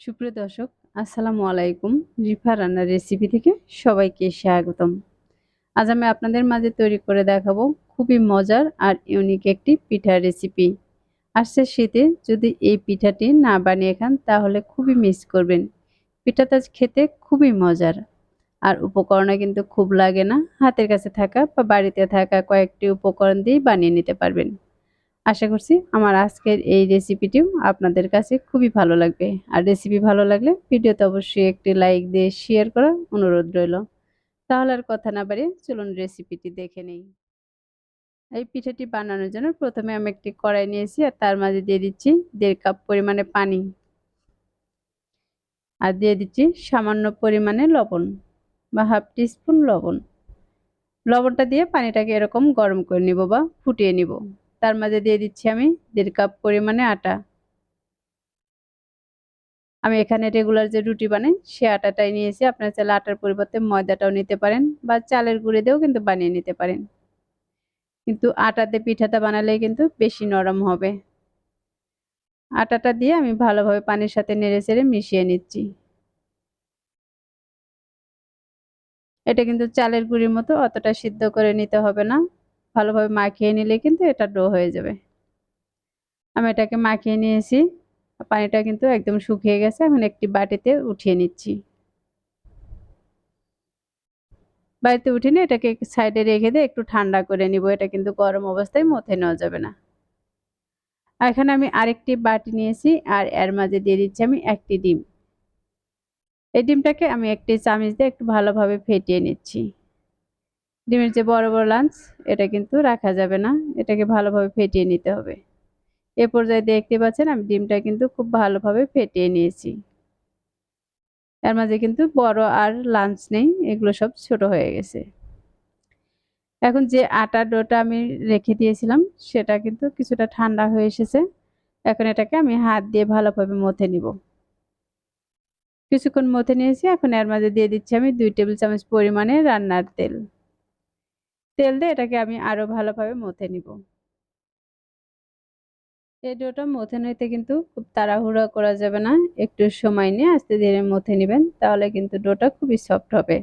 সুপ্রিয় দর্শক, আসসালামু আলাইকুম। রিফা রান্নার রেসিপি থেকে সবাইকে স্বাগতম। আজ আমি আপনাদের মাঝে তৈরি করে দেখাবো খুবই মজার আর ইউনিক একটি পিঠার রেসিপি আসছে শীতে যদি এই পিঠাটি না বানিয়ে খান, তাহলে খুবই মিস করবেন। পিঠাটা খেতে খুবই মজার। আর উপকরণে কিন্তু খুব লাগে না, হাতের কাছে থাকা বা বাড়িতে থাকা কয়েকটি উপকরণ দিয়েই বানিয়ে নিতে পারবেন। আশা করছি আমার আজকের এই রেসিপিটিও আপনাদের কাছে খুবই ভালো লাগবে। আর রেসিপি ভালো লাগলে ভিডিওতে অবশ্যই একটি লাইক দিয়ে শেয়ার করা অনুরোধ রইল। তাহলে আর কথা না বাড়িয়ে চলুন রেসিপিটি দেখে নেই। এই পিঠাটি বানানোর জন্য প্রথমে আমি একটি কড়াই নিয়েছি আর তার মাঝে দিয়ে দিচ্ছি দেড় কাপ পরিমাণে পানি। আর দিয়ে দিচ্ছি সামান্য পরিমাণে লবণ বা হাফ টিস্পুন লবণ। লবণটা দিয়ে পানিটাকে এরকম গরম করে নিব বা ফুটিয়ে নিব। তার মাঝে দিয়ে দিচ্ছি আমি দেড় কাপ পরিমাণে আটা। আমি এখানে রেগুলার যে রুটি বানাই, সে আটাটাই নিয়েছি। আপনার চাইলে আটার পরিবর্তে ময়দাটাও নিতে পারেন বা চালের গুঁড়ি দিয়েও কিন্তু বানিয়ে নিতে পারেন। কিন্তু আটাতে পিঠাটা বানালে কিন্তু বেশি নরম হবে। আটাটা দিয়ে আমি ভালোভাবে পানির সাথে নেড়ে চেড়ে মিশিয়ে নিচ্ছি। এটা কিন্তু চালের গুঁড়ির মতো অতটা সিদ্ধ করে নিতে হবে না। ভালোভাবে মাখিয়ে নিলে কিন্তু এটা ডো হয়ে যাবে। আমি এটাকে মাখিয়ে নিয়েছি, পানিটা কিন্তু একদম শুকিয়ে গেছে, এখন একটি বাটিতে উঠিয়ে নিচ্ছি। বাড়িতে উঠে নিয়ে এটাকে সাইডে রেখে দিয়ে একটু ঠান্ডা করে নিব, এটা কিন্তু গরম অবস্থায় মথে নেওয়া যাবে না। এখানে আমি আরেকটি বাটি নিয়েছি, আর এর মাঝে দিয়ে দিচ্ছি আমি একটি ডিম। এই ডিমটাকে আমি একটি চামিচ দিয়ে একটু ভালোভাবে ফেটিয়ে নিচ্ছি। ডিমের যে বড় বড় লাঞ্চ এটা কিন্তু রাখা যাবে না। এটাকে ভালোভাবে ফেটিয়ে নিতে হবে। এ পর্যায়ে দেখতে পাচ্ছেন, আমি ডিমটা কিন্তু খুব ভালোভাবে ফেটিয়ে নিয়েছি। এর মাঝে কিন্তু বড় আর লাঞ্চ নেই, এগুলো সব ছোট হয়ে গেছে। এখন যে আটা ডোটা আমি রেখে দিয়েছিলাম, সেটা কিন্তু কিছুটা ঠান্ডা হয়ে এসেছে। এখন এটাকে আমি হাত দিয়ে ভালোভাবে মথে নিব। কিছুক্ষণ মথে নিয়েছি, এখন এর মাঝে দিয়ে দিচ্ছি আমি দুই টেবিল চামচ পরিমাণে রান্নার তেল। তেল দিয়ে এটাকে আমি আরও ভালোভাবে মথে নিব। এই ডোটা মথে নিতে কিন্তু খুব তাড়াহুড়া করা যাবে না। একটু সময় নিয়ে আস্তে ধীরে মথে নেবেন, তাহলে কিন্তু ডোটা খুবই সফট হবে।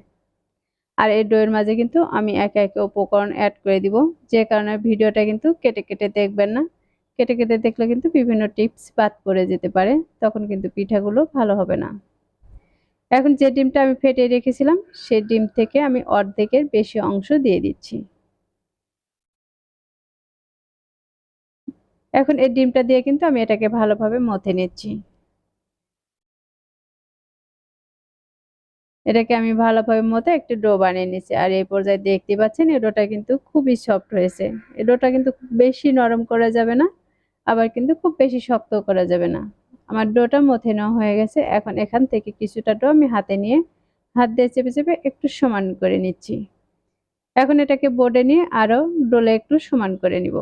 আর এই ডোয়ের মাঝে কিন্তু আমি একে একে উপকরণ অ্যাড করে দিব, যে কারণে ভিডিওটা কিন্তু কেটে কেটে দেখবেন না। কেটে কেটে দেখলে কিন্তু বিভিন্ন টিপস বাদ পড়ে যেতে পারে, তখন কিন্তু পিঠাগুলো ভালো হবে না। এখন যে ডিমটা আমি ফেটে রেখেছিলাম সেই ডিম থেকে আমি অর্ধেকের বেশি অংশ দিয়ে দিচ্ছি। এখন এই ডিমটা দিয়ে কিন্তু আমি এটাকে ভালোভাবে মথে নিচ্ছি। এটাকে আমি ভালোভাবে মতো একটু ডো বানিয়ে নিচ্ছি। আর এই পর্যায়ে দেখতে পাচ্ছেন, এই ডোটা কিন্তু খুবই সফট হয়েছে। এই ডোটা কিন্তু খুব বেশি নরম করা যাবে না, আবার কিন্তু খুব বেশি শক্ত করা যাবে না। আমার ডোটা মথে নেওয়া হয়ে গেছে। এখন এখান থেকে কিছুটা ডো আমি হাতে নিয়ে হাত দিয়ে চেপে চেপে একটু সমান করে নিচ্ছি। এখন এটাকে বোর্ডে নিয়ে আরও ডোলে একটু সমান করে নিব।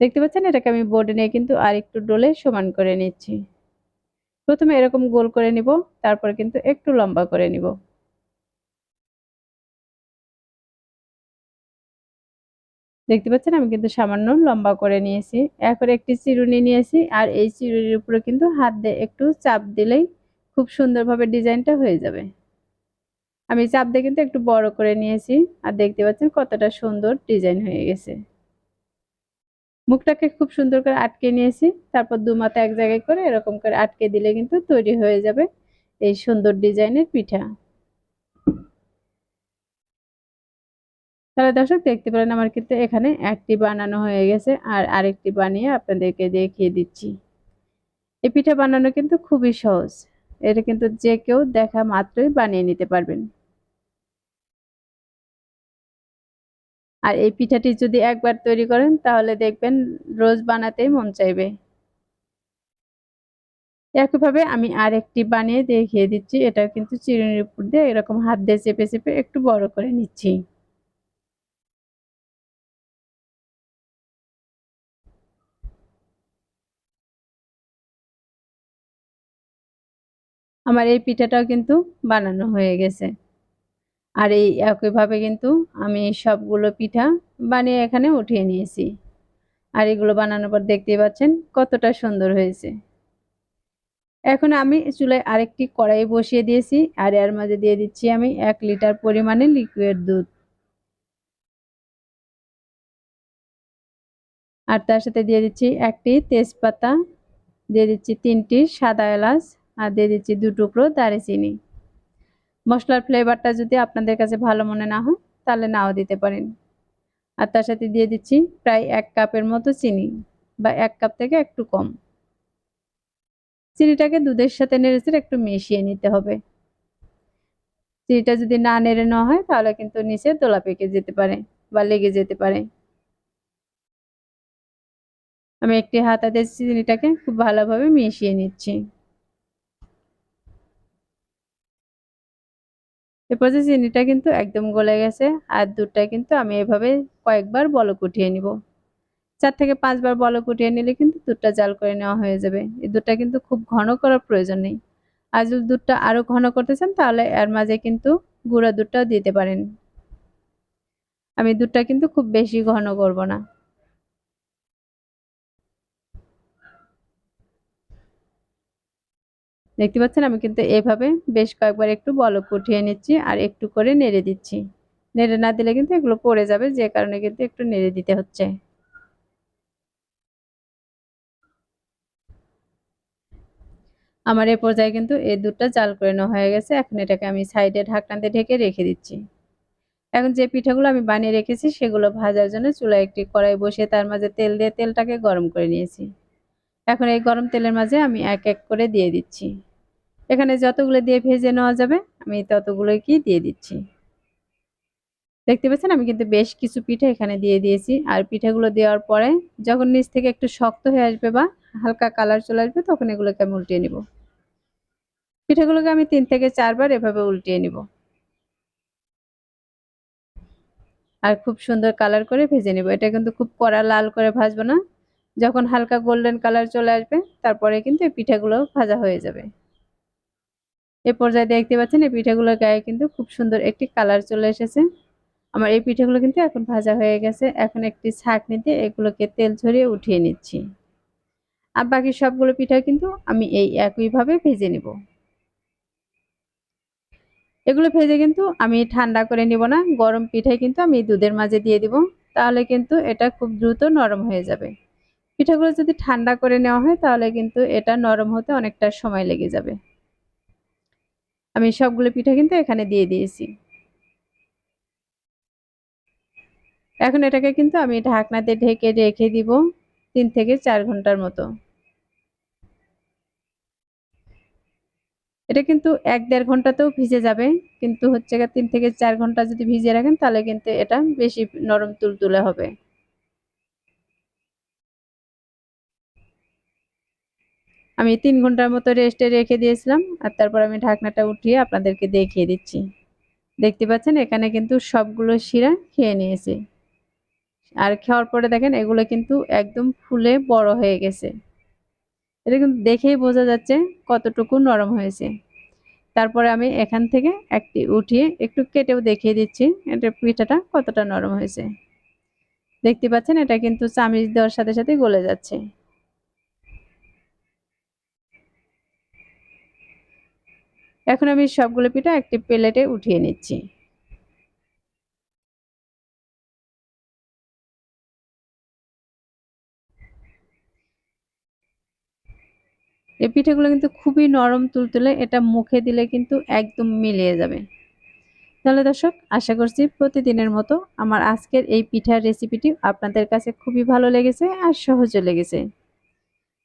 দেখতে পাচ্ছেন? এটাকে আমি বোর্ডে নিয়ে কিন্তু আর একটু ডোলে সমান করে নিচ্ছি। প্রথমে এরকম গোল করে নিব, তারপর কিন্তু একটু লম্বা করে নিব। দেখতে পাচ্ছেন? আমি কিন্তু সামান্য লম্বা করে নিয়েছি। এরপর একটি চিরুনি নিয়েছি আর এই চিরুনির উপরে কিন্তু হাত দিয়ে একটু চাপ দিলেই খুব সুন্দরভাবে ডিজাইনটা হয়ে যাবে। আমি চাপ দিয়ে কিন্তু একটু বড় করে নিয়েছি আর দেখতে পাচ্ছেন কতটা সুন্দর ডিজাইন হয়ে গেছে। মুখটাকে খুব সুন্দর করে আটকে নিয়েছি। তারপর দু মাথা এক জায়গায় করে এরকম করে আটকে দিলে কিন্তু তৈরি হয়ে যাবে এই সুন্দর ডিজাইনের পিঠা। তাহলে দর্শক দেখতে পারেন আমার কিন্তু এখানে একটি বানানো হয়ে গেছে আর আরেকটি বানিয়ে আপনাদেরকে দেখিয়ে দিচ্ছি। এই পিঠা বানানো কিন্তু খুবই সহজ। এটা কিন্তু যে কেউ দেখা মাত্রই বানিয়ে নিতে পারবেন। আর এই পিঠাটি যদি একবার তৈরি করেন, তাহলে দেখবেন রোজ বানাতেই মন চাইবে। একইভাবে আমি আরেকটি বানিয়ে দেখিয়ে দিচ্ছি। এটা কিন্তু চিরুনির উপর দিয়ে এরকম হাত দিয়ে চেপে চেপে একটু বড় করে নিচ্ছি। আমার এই পিঠাটাও কিন্তু বানানো হয়ে গেছে। আর এই একইভাবে কিন্তু আমি সবগুলো পিঠা বানিয়ে এখানে উঠিয়ে নিয়েছি। আর এগুলো বানানোর পর দেখতেই পাচ্ছেন কতটা সুন্দর হয়েছে। এখন আমি চুলায় আরেকটি কড়াই বসিয়ে দিয়েছি আর এর মাঝে দিয়ে দিচ্ছি আমি এক লিটার পরিমাণে লিকুইড দুধ। আর তার সাথে দিয়ে দিচ্ছি একটি তেজপাতা, দিয়ে দিচ্ছি তিনটি সাদা এলাচ আর দিয়ে দিচ্ছি দু টুকরো দারচিনি। মশলার ফ্লেভারটা যদি আপনাদের কাছে ভালো মনে না হয়, তাহলে নাও দিতে পারেন। আর তার সাথে দিয়ে দিচ্ছি প্রায় এক কাপের মতো চিনি বা এক কাপ থেকে একটু কম। চিনিটাকে দুধের সাথে নেড়েছে একটু মিশিয়ে নিতে হবে। চিনিটা যদি না নেড়ে নেওয়া হয়, তাহলে কিন্তু নিচে দোলা পেকে যেতে পারে বা লেগে যেতে পারে। আমি একটি হাতা হাতাতে চিনিটাকে খুব ভালোভাবে মিশিয়ে নিচ্ছি। এরপর যে চিনিটা কিন্তু একদম গলে গেছে, আর দুধটা কিন্তু আমি এভাবে কয়েকবার বলক উঠিয়ে নিব। চার থেকে পাঁচবার বলক উঠিয়ে নিলে কিন্তু দুধটা জাল করে নেওয়া হয়ে যাবে। এই দুধটা কিন্তু খুব ঘন করার প্রয়োজন নেই। আর যদি দুধটা আরও ঘন করতে চান, তাহলে এর মাঝে কিন্তু গুঁড়া দুধটাও দিতে পারেন। আমি দুধটা কিন্তু খুব বেশি ঘন করব না। দেখতে পাচ্ছেন, আমি কিন্তু এভাবে বেশ কয়েকবার একটু বলক উঠিয়ে নিচ্ছি আর একটু করে নেড়ে দিচ্ছি। নেড়ে না দিলে কিন্তু এগুলো পড়ে যাবে, যে কারণে কিন্তু একটু নেড়ে দিতে হচ্ছে। আমার এ পর্যায়ে কিন্তু এই দুধটা জাল করে নেওয়া হয়ে গেছে। এখন এটাকে আমি সাইডে ঢাকনাতে ঢেকে রেখে দিচ্ছি। এখন যে পিঠাগুলো আমি বানিয়ে রেখেছি, সেগুলো ভাজার জন্য চুলায় একটি কড়াই বসিয়ে তার মাঝে তেল দিয়ে তেলটাকে গরম করে নিয়েছি। এখন এই গরম তেলের মাঝে আমি এক এক করে দিয়ে দিচ্ছি। এখানে যতগুলো দিয়ে ভেজে নেওয়া যাবে, আমি ততগুলোই কি দিয়ে দিচ্ছি। দেখতে পাচ্ছেন, আমি কিন্তু বেশ কিছু পিঠা এখানে দিয়ে দিয়েছি। আর পিঠাগুলো দেওয়ার পরে যখন নিচ থেকে একটু শক্ত হয়ে আসবে বা হালকা কালার চলে আসবে, তখন এগুলোকে আমি উল্টিয়ে নিব। পিঠাগুলোকে আমি তিন থেকে চারবার এভাবে উল্টিয়ে নিব। আর খুব সুন্দর কালার করে ভেজে নিব। এটা কিন্তু খুব কড়া লাল করে ভাজবো না। যখন হালকা গোল্ডেন কালার চলে আসবে, তারপরে কিন্তু এই পিঠাগুলো ভাজা হয়ে যাবে। এ পর্যায়ে দেখতে পাচ্ছেন, এই পিঠাগুলোর গায়ে কিন্তু খুব সুন্দর একটি কালার চলে এসেছে। আমার এই পিঠাগুলো কিন্তু এখন ভাজা হয়ে গেছে। এখন একটি ছাঁকনিতে এগুলোকে তেল ঝরিয়ে উঠিয়ে নিচ্ছি। আর বাকি সবগুলো পিঠা কিন্তু আমি এই একইভাবে ভেজে নিব। এগুলো ভেজে কিন্তু আমি ঠান্ডা করে নিব না। গরম পিঠাই কিন্তু আমি দুধের মাঝে দিয়ে দিব। তাহলে কিন্তু এটা খুব দ্রুত নরম হয়ে যাবে। পিঠাগুলো যদি ঠান্ডা করে নেওয়া হয়, তাহলে কিন্তু এটা নরম হতে অনেকটা সময় লেগে যাবে। আমি সবগুলো পিঠা কিন্তু এখানে দিয়ে দিয়েছি। এখন এটাকে কিন্তু আমি ঢাকনাতে ঢেকে রেখে দিব তিন থেকে চার ঘণ্টার মতো। এটা কিন্তু এক দেড় ঘন্টাতেও ভিজে যাবে, কিন্তু হচ্ছে তিন থেকে চার ঘণ্টা যদি ভিজিয়ে রাখেন তাহলে কিন্তু এটা বেশি নরম তুলতুলে হবে। আমি তিন ঘণ্টার মতো রেস্টে রেখে দিয়েছিলাম আর তারপর আমি ঢাকনাটা উঠিয়ে আপনাদেরকে দেখিয়ে দিচ্ছি। দেখতে পাচ্ছেন এখানে কিন্তু সবগুলো শিরা খেয়ে নিয়েছে। আর খাওয়ার পরে দেখেন এগুলো কিন্তু একদম ফুলে বড় হয়ে গেছে। এটা কিন্তু দেখেই বোঝা যাচ্ছে কতটুকু নরম হয়েছে। তারপরে আমি এখান থেকে একটি উঠিয়ে একটু কেটেও দেখিয়ে দিচ্ছি এটা পিঠাটা কতটা নরম হয়েছে। দেখতে পাচ্ছেন এটা কিন্তু চামিচ দেওয়ার সাথে সাথে গলে যাচ্ছে। এখন আমি সবগুলো পিঠা একটি প্লেটে উঠিয়ে নিচ্ছি। এই পিঠেগুলো কিন্তু খুবই নরম তুলতুলে, এটা মুখে দিলে কিন্তু একদম মিলিয়ে যাবে। তাহলে দর্শক, আশা করছি প্রতিদিনের মতো আমার আজকের এই পিঠার রেসিপিটি আপনাদের কাছে খুবই ভালো লেগেছে আর সহজও লেগেছে।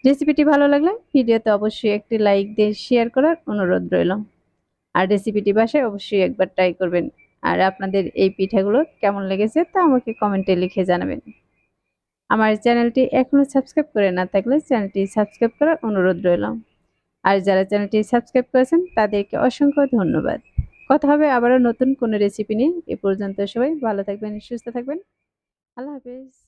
রেসিপিটি ভালো লাগলে ভিডিওতে অবশ্যই একটি লাইক দিয়ে শেয়ার করার অনুরোধ রইল। আর রেসিপিটি বাসায় অবশ্যই একবার ট্রাই করবেন। আর আপনাদের এই পিঠাগুলো কেমন লেগেছে তা আমাকে কমেন্টে লিখে জানাবেন। আমার চ্যানেলটি এখনও সাবস্ক্রাইব করে না থাকলে চ্যানেলটি সাবস্ক্রাইব করার অনুরোধ রইল। আর যারা চ্যানেলটি সাবস্ক্রাইব করেছেন, তাদেরকে অসংখ্য ধন্যবাদ। কথা হবে আবারও নতুন কোনো রেসিপি নিয়ে। এ পর্যন্ত সবাই ভালো থাকবেন, সুস্থ থাকবেন। আল্লাহ হাফেজ।